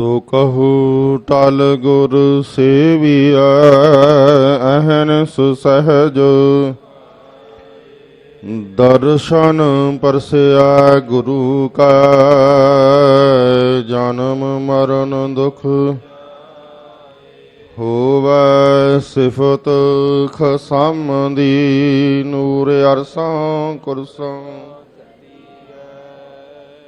ਸੋ ਕਹੂ, ਟਲ ਗੁਰ ਸੇਵੀਐ ਅਹਨਿਸ ਸਹਜ ਦਰਸ਼ਨ ਪਰਸਿਆ ਗੁਰੂ ਕਾ, ਜਨਮ ਮਰਨ ਦੁਖ ਹੋਵੈ, ਸਿਫਤ ਖਸਮ ਦੀ ਨੂਰ ਅਰਸਾਂ ਕੁਰਸਾਂ।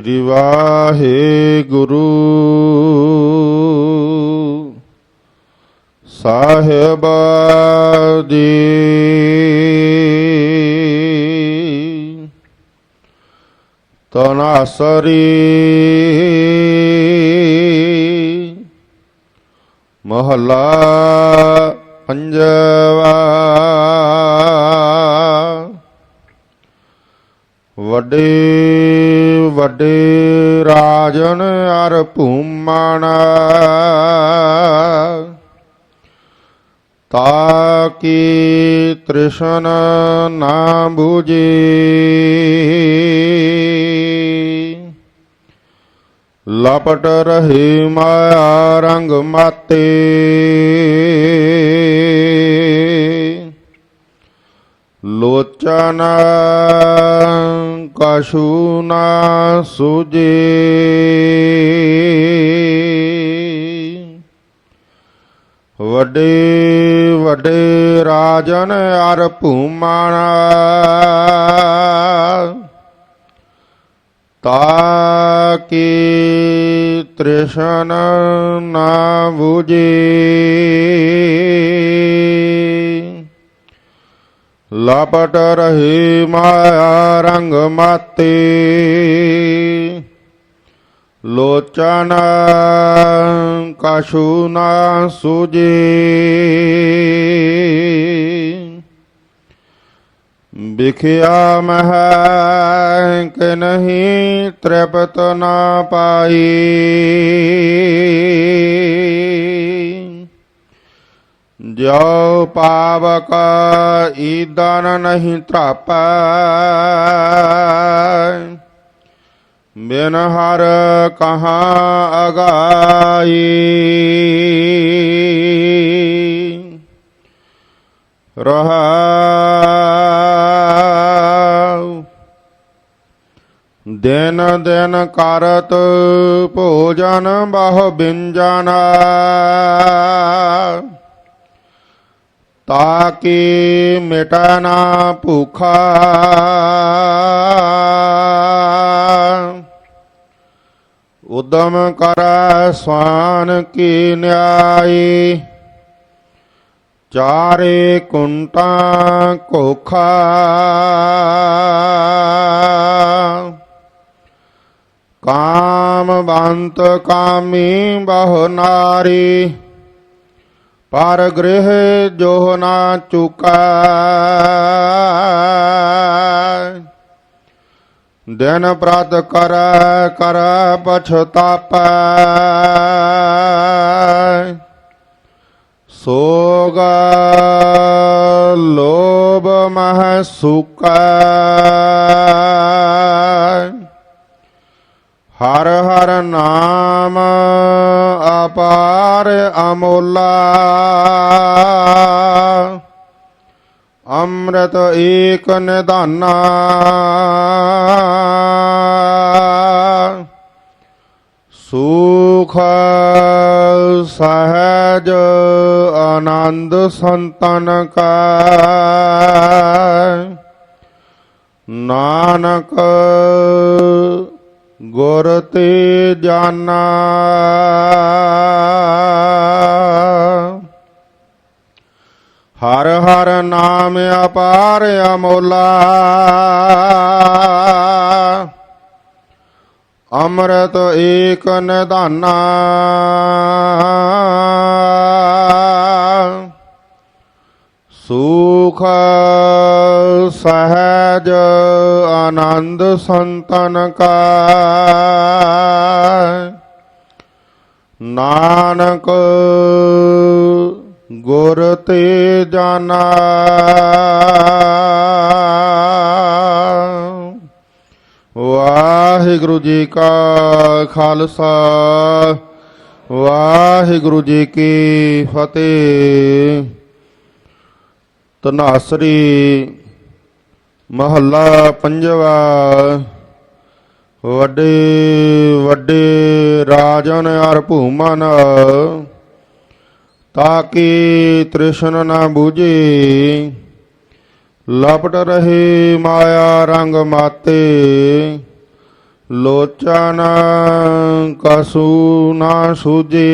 ਸ੍ਰੀ ਵਾਹਿਗੁਰੂ। ਸਾਹਿਬ ਜੀ ਤਨਾਸਰੀ। ਮਹਲਾ ਪੰਜਵਾ। ਵੱਡੇ ਵੱਡੇ ਰਾਜਨ ਅਰ ਭੂਮਣ। ਤਾਕੀ ਤ੍ਰਿਸ਼ਨ ਨਾ 부ਜੀ ਲਪਟ ਰਹੀ ਮਾਇਆ ਰੰਗ ਮਾਤੇ। ਲੋਚਨ ਕਛੂ ਨਾ ਸੁਜੇ ਵੱਡੇ ਵੱਡੇ ਰਾਜਨ ਅਰ ਭੂਮਣ। ਤਾਕੀ ਤ੍ਰਿਸ਼ਨ ਨਾ 부ਜੀ ਲਪਟ ਰਹੀ ਮਾਇਆ ਰੰਗ ਮਾਤੇ। ਲੋਚਨ ਕਛੂ ਨਾ ਸੁਜੇ ਵਿਖਿਆ ਮਹ ਕਿ ਨਹੀਂ ਤ੍ਰਿਪਤ ਨਾ ਪਾਈ। ਜੋ ਪਾਵਕ ਈਦਨ ਨਹੀਂ ਤਰਾਪੈ ਬਿਨ ਹਰ ਕਹਾਂ ਅਗਾਈ। ਰਹਾਉ ਦਿਨ ਦਿਨ ਕਰਤ ਭੋਜਨ ਬਹੁ ਬਿੰਜਨ। ਤਾਕੀ ਮਿਟੈ ਨਾ ਭੂਖਾ ਉਦਮ ਕਰੈ ਸਵਾਨ ਕੀ ਨਿਆਈ ਚਾਰੇ ਕੁੰਟਾਂ ਕੋਖਾ ਕਾਮ ਬੰਤ ਕਾਮੀ ਬਹੁ ਨਾਰੀ ਪਰ ਗ੍ਰਹਿ ਜੋ ਨਾ ਚੁਕਾ ਦਿਨ ਪ੍ਰਤ ਕਰ ਕਰ ਪਛਤਾਪੈ ਸੋਗ ਲੋਭ ਮਹ ਸੁਕੈ ਹਰ ਹਰ ਨਾਮ ਅਪਾਰ ਅਮੋਲਾ। ਅੰਮ੍ਰਿਤ ਏਕ ਨਿਧਾਨਾ। ਸੁਖ ਸਹਜ ਆਨੰਦ ਸੰਤਨ ਕਾ ਨਾਨਕ ਗੁਰ ਤੇ ਜਾਨਾ। ਹਰ ਹਰ ਨਾਮ ਅਪਾਰ ਅਮੋਲਾ। ਅੰਮ੍ਰਿਤ ਏਕ ਨਿਧਾਨਾ। ਸੁਖ ਸਹਜ ਆਨੰਦ ਸੰਤਨ ਕਾ ਨਾਨਕ ਗੁਰ ਤੇ ਜਾਣਾ ਵਾਹਿਗੁਰੂ ਜੀ ਕਾ ਖਾਲਸਾ, ਵਾਹਿਗੁਰੂ ਜੀ ਕੀ ਫਤਿਹ। ਤਨਾਸਰੀ ਮਹੱਲਾ ਪੰਜਵਾ, ਵੱਡੇ ਵੱਡੇ ਰਾਜਨ ਅਰ ਭੂਮਨ ਤਾਕੀ ਤ੍ਰਿਸ਼ਨ ਨਾ ਬੂਝੇ, ਲਪਟ ਰਹੇ ਮਾਇਆ ਰੰਗ ਮਾਤੇ ਲੋਚਨ ਕਸੂ ਨਾ ਸੂਝੇ।